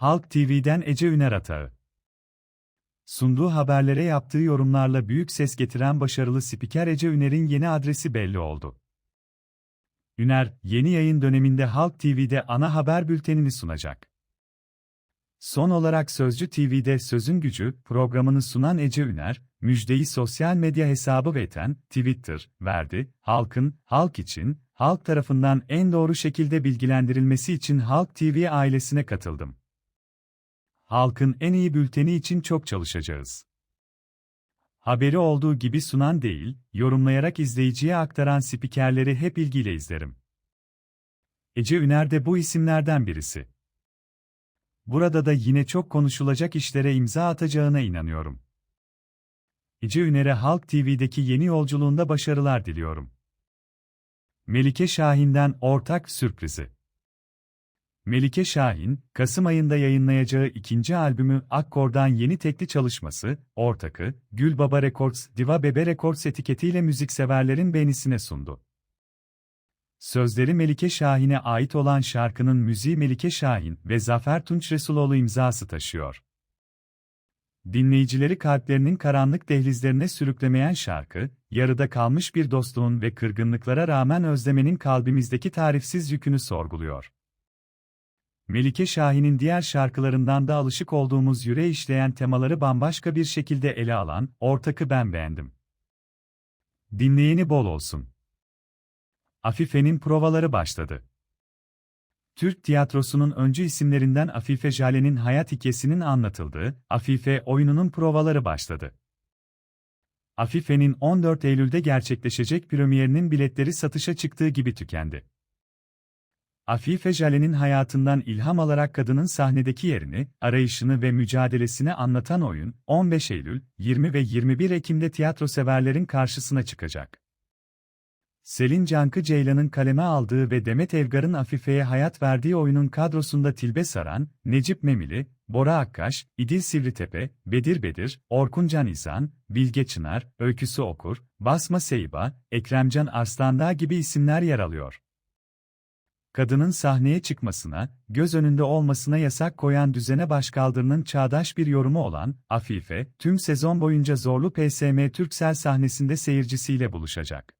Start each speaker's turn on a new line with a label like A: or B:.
A: Halk TV'den Ece Üner Atağı. Sunduğu haberlere yaptığı yorumlarla büyük ses getiren başarılı spiker Ece Üner'in yeni adresi belli oldu. Üner, yeni yayın döneminde Halk TV'de ana haber bültenini sunacak. Son olarak Sözcü TV'de Sözün Gücü programını sunan Ece Üner, müjdeyi sosyal medya hesabı veten Twitter verdi. Halkın, halk için, halk tarafından en doğru şekilde bilgilendirilmesi için Halk TV ailesine katıldım. Halkın en iyi bülteni için çok çalışacağız. Haberi olduğu gibi sunan değil, yorumlayarak izleyiciye aktaran spikerleri hep ilgiyle izlerim. Ece Üner de bu isimlerden birisi. Burada da yine çok konuşulacak işlere imza atacağına inanıyorum. Ece Üner'e Halk TV'deki yeni yolculuğunda başarılar diliyorum. Melike Şahin'den ortak sürprizi. Melike Şahin, Kasım ayında yayınlayacağı ikinci albümü Akkor'dan yeni tekli çalışması, Ortak'ı, Gül Baba Records, Diva Bebe Records etiketiyle müzikseverlerin beğenisine sundu. Sözleri Melike Şahin'e ait olan şarkının müziği Melike Şahin ve Zafer Tunç Resuloğlu imzası taşıyor. Dinleyicileri kalplerinin karanlık dehlizlerine sürüklemeyen şarkı, yarıda kalmış bir dostluğun ve kırgınlıklara rağmen özlemenin kalbimizdeki tarifsiz yükünü sorguluyor. Melike Şahin'in diğer şarkılarından da alışık olduğumuz yüreğe işleyen temaları bambaşka bir şekilde ele alan, ortakı ben beğendim. Dinleyeni bol olsun. Afife'nin provaları başladı. Türk tiyatrosunun öncü isimlerinden Afife Jale'nin hayat hikayesinin anlatıldığı Afife oyununun provaları başladı. Afife'nin 14 Eylül'de gerçekleşecek premierinin biletleri satışa çıktığı gibi tükendi. Afife Jale'nin hayatından ilham alarak kadının sahnedeki yerini, arayışını ve mücadelesini anlatan oyun, 15 Eylül, 20 ve 21 Ekim'de tiyatro severlerin karşısına çıkacak. Selin Cankı Ceylan'ın kaleme aldığı ve Demet Evgar'ın Afife'ye hayat verdiği oyunun kadrosunda Tilbe Saran, Necip Memili, Bora Akkaş, İdil Sivritepe, Bedir Bedir, Orkun Can İzan, Bilge Çınar, Öyküsü Okur, Basma Seyba, Ekremcan Arslandağ gibi isimler yer alıyor kadının sahneye çıkmasına, göz önünde olmasına yasak koyan düzene başkaldırının çağdaş bir yorumu olan Afife, tüm sezon boyunca zorlu PSM Türksel sahnesinde seyircisiyle buluşacak.